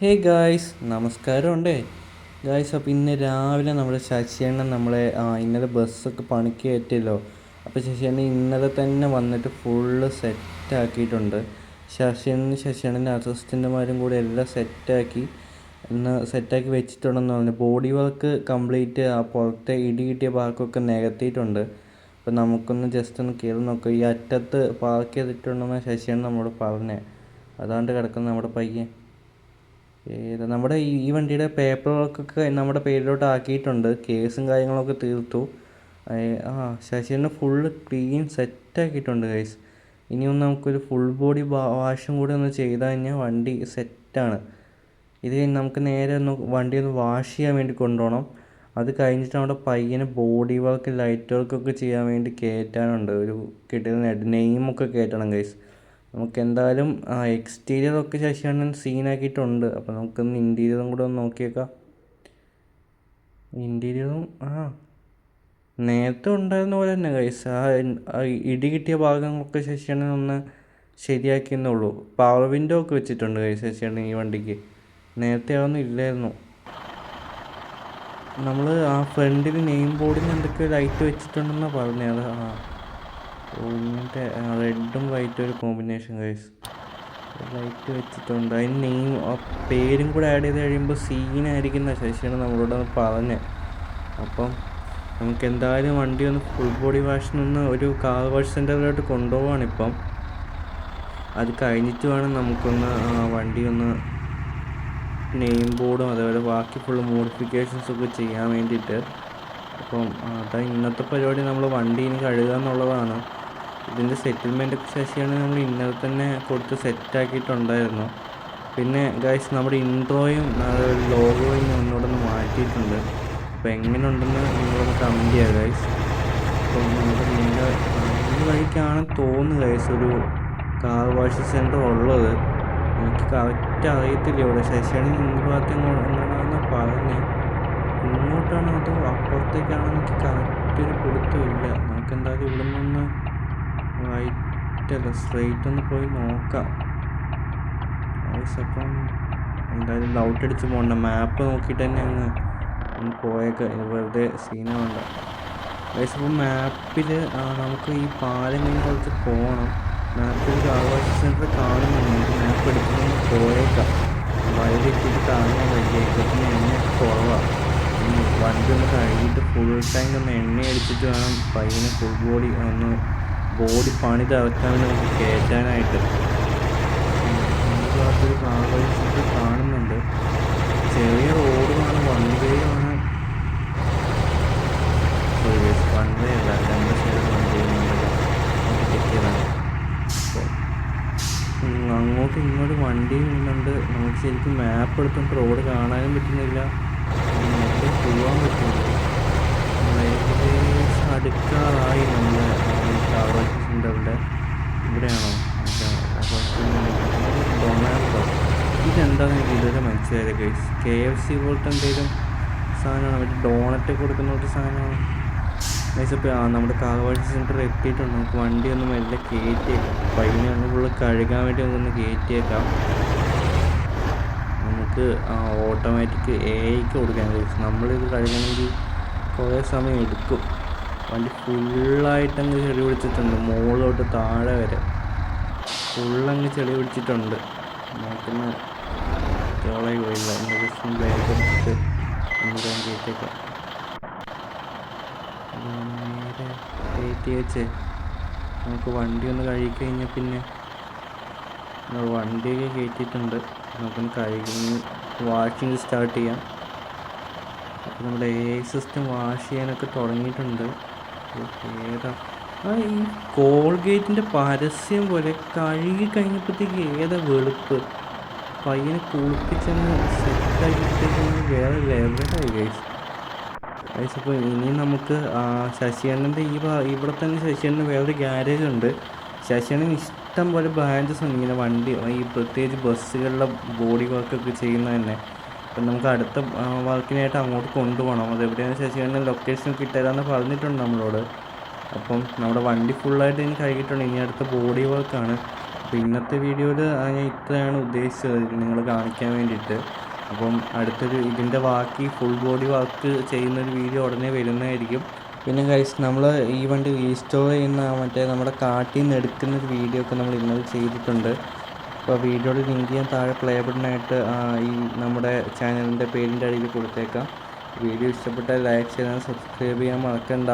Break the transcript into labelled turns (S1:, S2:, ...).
S1: Hey guys നമസ്കാരം ഉണ്ടേ guys അപ്പോൾ ഇന്ന് രാവിലെ നമ്മുടെ ശശിയണ്ണൻ നമ്മളെ ആ, ഇന്നലെ ബസ്സൊക്കെ പണിക്ക് കയറ്റിയല്ലോ അപ്പോൾ ശശിയണ്ണൻ ഇന്നലെ തന്നെ വന്നിട്ട് ഫുള്ള് സെറ്റാക്കിയിട്ടുണ്ട് ശശിയണ്ണൻ ശശിയണ്ണന്റെ അസിസ്റ്റന്റുമാരും കൂടി എല്ലാം സെറ്റാക്കി ഇന്ന് സെറ്റാക്കി വെച്ചിട്ടുണ്ടെന്ന് പറഞ്ഞു. ബോഡി വർക്ക് കംപ്ലീറ്റ് ആ പുറത്തെ ഇടി കിട്ടിയ ഭാഗമൊക്കെ നികത്തിയിട്ടുണ്ട്. അപ്പോൾ നമുക്കൊന്ന് ജസ്റ്റ് ഒന്ന് കയറി നോക്കാം. ഈ അറ്റത്ത് പാർക്ക് ചെയ്തിട്ടുണ്ടെന്ന് ശശിയണ്ണൻ നമ്മോട് പറഞ്ഞേ. അതാണ്ട് കിടക്കുന്ന നമ്മുടെ പയ്യൻ. ഏത് നമ്മുടെ ഈ വണ്ടിയുടെ പേപ്പർ വർക്കൊക്കെ നമ്മുടെ പേരിലോട്ട് ആക്കിയിട്ടുണ്ട്. കേസും കാര്യങ്ങളൊക്കെ തീർത്തു. ആ ശശിനെ ഫുള്ള് ക്ലീൻ സെറ്റാക്കിയിട്ടുണ്ട് ഗൈസ് ഇനിയൊന്ന് നമുക്കൊരു ഫുൾ ബോഡി വാഷും കൂടി ഒന്ന് ചെയ്ത് കഴിഞ്ഞാൽ വണ്ടി സെറ്റാണ് ഇത് നമുക്ക് നേരെ ഒന്ന് വണ്ടി ഒന്ന് വാഷ് ചെയ്യാൻ വേണ്ടി കൊണ്ടുപോകണം അത് കഴിഞ്ഞിട്ട് നമ്മുടെ പയ്യന് ബോഡി വർക്ക് ലൈറ്റ് വർക്കൊക്കെ ചെയ്യാൻ വേണ്ടി കയറ്റാനുണ്ട് ഒരു കിട്ടുന്ന നെയിമൊക്കെ കയറ്റണം ഗൈസ് നമുക്ക് എന്തായാലും ഒക്കെ ശശിയണ്ണൻ സീനാക്കിയിട്ടുണ്ട് അപ്പോൾ നമുക്കൊന്ന് ഇന്റീരിയറും കൂടെ ഒന്ന് നോക്കിയേക്കാം. ഇന്റീരിയറും ആ. നേരത്തെ ഉണ്ടായിരുന്ന പോലെ തന്നെ കൈസ് ആ ഇടി കിട്ടിയ ഭാഗങ്ങളൊക്കെ ശശിയണ്ണൻ ഒന്ന് ശരിയാക്കിയെന്നേ ഉള്ളൂ പവർ വിൻഡോ ഒക്കെ വെച്ചിട്ടുണ്ട് കൈ ശശിയണ്ണൻ ഈ വണ്ടിക്ക്. നേരത്തെ അതൊന്നും ഇല്ലായിരുന്നു. നമ്മൾ ആ ഫ്രണ്ടിൽ നെയിം ബോർഡിന് എന്തൊക്കെ ലൈറ്റ് വെച്ചിട്ടുണ്ടെന്നാണ് പറഞ്ഞത്. ആ. ഇങ്ങനത്തെ റെഡും വൈറ്റും ഒരു കോമ്പിനേഷൻ ഗൈസ് ലൈറ്റ് വെച്ചിട്ടുണ്ട്. അതിന് നെയിം പേരും കൂടെ ആഡ് ചെയ്ത് കഴിയുമ്പോൾ സീനായിരിക്കുന്ന ശശിയാണ് നമ്മളോട് പറഞ്ഞത് അപ്പം നമുക്ക് എന്തായാലും വണ്ടി ഒന്ന് ഫുൾ ബോഡി വാഷിനൊന്ന് ഒരു കാർ വാഷ് സെന്ററിലോട്ട് കൊണ്ടുപോവാണ് ഇപ്പം. അത് കഴിഞ്ഞിട്ട് വേണം നമുക്കൊന്ന് വണ്ടി ഒന്ന് നെയിം ബോർഡും അതേപോലെ ബാക്കി ഫുൾ മോഡിഫിക്കേഷൻസ് ഒക്കെ ചെയ്യാൻ വേണ്ടിയിട്ട്. അപ്പം അതാ ഇന്നത്തെ പരിപാടി. നമ്മൾ വണ്ടി ഇനി കഴുകുക എന്നുള്ളതാണ് ഇതിന്റെ സെറ്റിൽമെന്റ് ശശിയാണ് നമ്മൾ ഇന്നലെ തന്നെ കൊടുത്ത് സെറ്റാക്കിയിട്ടുണ്ടായിരുന്നു പിന്നെ ഗൈസ് നമ്മുടെ ഇൻട്രോയും ലോഗോയും ഒന്നുകൂടെ മാറ്റിയിട്ടുണ്ട്. അപ്പോൾ എങ്ങനെ ഉണ്ടെന്ന് നിങ്ങളൊന്ന് കമന്റ് ചെയ്യുക ഗൈസ് അപ്പം നമ്മുടെ നീല ഈ വഴിക്കാണ് തോന്നുന്നു ഗൈസ് ഒരു കാർ വാഷ് സെന്റർ ഉള്ളത്. എനിക്ക് കറക്റ്റ് അറിയത്തില്ല ഇവിടെ. ശശിയാണ് ഇന്ന് ഭാഗത്ത് എങ്ങനെയാണെന്ന് പറഞ്ഞത് ഇങ്ങോട്ടാണോ അതോ അപ്പുറത്തേക്കാണോ എനിക്ക് കറക്റ്റ് ഒരു പിടുത്തമില്ല നമുക്ക് എന്തായാലും ഇവിടെ റൈറ്റ് സ്ട്രെയിറ്റ് ഒന്ന് പോയി നോക്കാം. അപ്പം എന്തായാലും ഡൗട്ട് അടിച്ച് പോകണ്ട മാപ്പ് നോക്കിയിട്ട് തന്നെ അങ്ങ് ഒന്ന് പോയേക്ക്. വെറുതെ സീനാവണ്ട ഗൈസ് അപ്പോൾ മാപ്പിൽ നമുക്ക് ഈ പാലം കഴിഞ്ഞ് കുറച്ച് പോകണം മാപ്പിൽ കാർവാഷ് സെന്റർ കാണുന്നുണ്ട്. നമുക്ക് മാപ്പ് എടുക്കുന്ന പോയേക്കാം. വയലിട്ടിട്ട് കാണാൻ വയ്യ. ഇതൊക്കെ എണ്ണയൊക്കെ കുറവാണ് വണ്ടി ഒന്ന് കഴുകിയിട്ട് ഫുൾ ടാങ്ക് ഒന്ന് എണ്ണ അടിച്ചിട്ട് വേണം പയ്യനെ ഫുൾ ബോഡി ഒന്ന് ബോഡി പണി തറക്കാൻ നമുക്ക് കയറ്റാനായിട്ട് ഭാഗത്തൊരു കാർവാഷ് കാണുന്നുണ്ട്. ചെറിയ റോഡ് വൺ വണ്ടിയാണ് സോറി വൺ വേ അല്ല രണ്ട് സൈഡ് വൺ അങ്ങോട്ടും ഇങ്ങോട്ടും വണ്ടി ഉണ്ടുണ്ട് നമുക്ക് ശരിക്കും മാപ്പ് എടുത്തുകൊണ്ട് റോഡ് കാണാനും പറ്റുന്നില്ല. പോവാൻ പറ്റുന്നില്ല. ഏകദേശം അടുക്കാറായി നമ്മുടെ കാർവാഷ് അവിടെ. ഇവിടെയാണോ? ഡൊമാറ്റോ ഇതെന്താണെന്ന് എനിക്ക് ഇതുവരെ മനസ്സിലായില്ല ഗൈസ് കെ എഫ് സി പോലത്തെ എന്തെങ്കിലും സാധനമാണ്? മറ്റേ ഡോണറ്റ് കൊടുക്കുന്ന ഒരു സാധനമാണ്? ഗൈസ് ഇപ്പോൾ നമ്മുടെ കാർ വാഷ് സെന്റർ എത്തിയിട്ടുണ്ട്. നമുക്ക് വണ്ടി ഒന്ന് മെല്ലെ കയറ്റിയേക്കാം പയ്യനെ ഒന്ന് ഫുള്ള് കഴുകാൻ വേണ്ടി നമുക്കൊന്ന് കയറ്റിയേക്കാം നമുക്ക് ഓട്ടോമാറ്റിക് എ ഐക്ക് കൊടുക്കാൻ കഴിയും നമ്മളിത് കഴുകണമെങ്കിൽ കുറേ സമയം എടുക്കും. വണ്ടി ഫുള്ളായിട്ടങ്ങ് ചെളി പിടിച്ചിട്ടുണ്ട്. മുകളിലോട്ട് താഴെ വരെ. ഫുള്ളങ്ങ് ചെളി പിടിച്ചിട്ടുണ്ട്. നോക്കുന്ന ചോളായി പോയില്ല ജസ്റ്റ് ബാഗ് എടുത്തിട്ട് ഒന്ന് കയറ്റേക്കാം നേരെ കയറ്റി വെച്ച്. നമുക്ക് വണ്ടി ഒന്ന് കഴുകി കഴിഞ്ഞാൽ പിന്നെ വണ്ടിയൊക്കെ കയറ്റിയിട്ടുണ്ട്. നമുക്കൊന്ന് കഴുകി വാഷിങ് സ്റ്റാർട്ട് ചെയ്യാം. നമ്മുടെ എ ഐ സിസ്റ്റം വാഷ് ചെയ്യാനൊക്കെ തുടങ്ങിയിട്ടുണ്ട്. ഏതാ? ആ ഈ കോൾഗേറ്റിന്റെ പരസ്യം പോലെ കഴുകി കഴിഞ്ഞപ്പോഴത്തേക്ക് ഏതാ വെളുപ്പ്? പയ്യനെ കുളിപ്പിച്ചെന്ന് സെറ്റാക്കിയിട്ടേക്ക് വേറെ ലെവലായി ഗൈസ് ഗൈസ് അപ്പോൾ ഇനി നമുക്ക് ശശിയണ്ണന്റെ ഈ ഇവിടെ തന്നെ ശശിയണ്ണന് വേറൊരു ഗ്യാരേജ് ഉണ്ട്. ശശിയണ്ണൻ ഇഷ്ടം പോലെ ബ്രാഞ്ചസ് ഉണ്ട്. ഇങ്ങനെ വണ്ടി ഈ പ്രത്യേകിച്ച് ബസ്സുകളിലെ ബോഡി വർക്കൊക്കെ ചെയ്യുന്ന തന്നെ. അപ്പം നമുക്ക് അടുത്ത വർക്കിനായിട്ട് അങ്ങോട്ട് കൊണ്ടുപോകണം. അത് എവിടെയാണ് ശശിയണ്ണൻ ലൊക്കേഷൻ കിട്ടരുതെന്ന് പറഞ്ഞിട്ടുണ്ട് നമ്മളോട്. അപ്പം നമ്മുടെ വണ്ടി ഫുള്ളായിട്ട് ഇനി കഴുകിയിട്ടുണ്ട്. ഇനി അടുത്ത ബോഡി വർക്കാണ് അപ്പോൾ ഇന്നത്തെ വീഡിയോയിൽ ഞാൻ ഇത്രയാണ് ഉദ്ദേശിച്ചത്. നിങ്ങൾ കാണിക്കാൻ വേണ്ടിയിട്ട്. അപ്പം അടുത്തൊരു ഇതിന്റെ ബാക്കി ഫുൾ ബോഡി വർക്ക് ചെയ്യുന്നൊരു വീഡിയോ ഉടനെ വരുന്നതായിരിക്കും. പിന്നെ കഴിച്ച് നമ്മൾ ഈ വണ്ടി റീസ്റ്റോർ ചെയ്യുന്ന മറ്റേ നമ്മുടെ കാട്ടിൽ നിന്ന് എടുക്കുന്ന ഒരു വീഡിയോ ഒക്കെ നമ്മൾ ഇന്നലെ ചെയ്തിട്ടുണ്ട്. അപ്പോൾ വീഡിയോയുടെ ലിങ്ക് ഞാൻ താഴെ പ്ലേ ബട്ടണായിട്ട് ഈ നമ്മുടെ ചാനലിന്റെ പേരിന്റെ അടിയിൽ കൊടുത്തേക്കാം. വീഡിയോ ഇഷ്ടപ്പെട്ടാൽ ലൈക്ക് ചെയ്യാൻ സബ്സ്ക്രൈബ് ചെയ്യാൻ മറക്കണ്ട.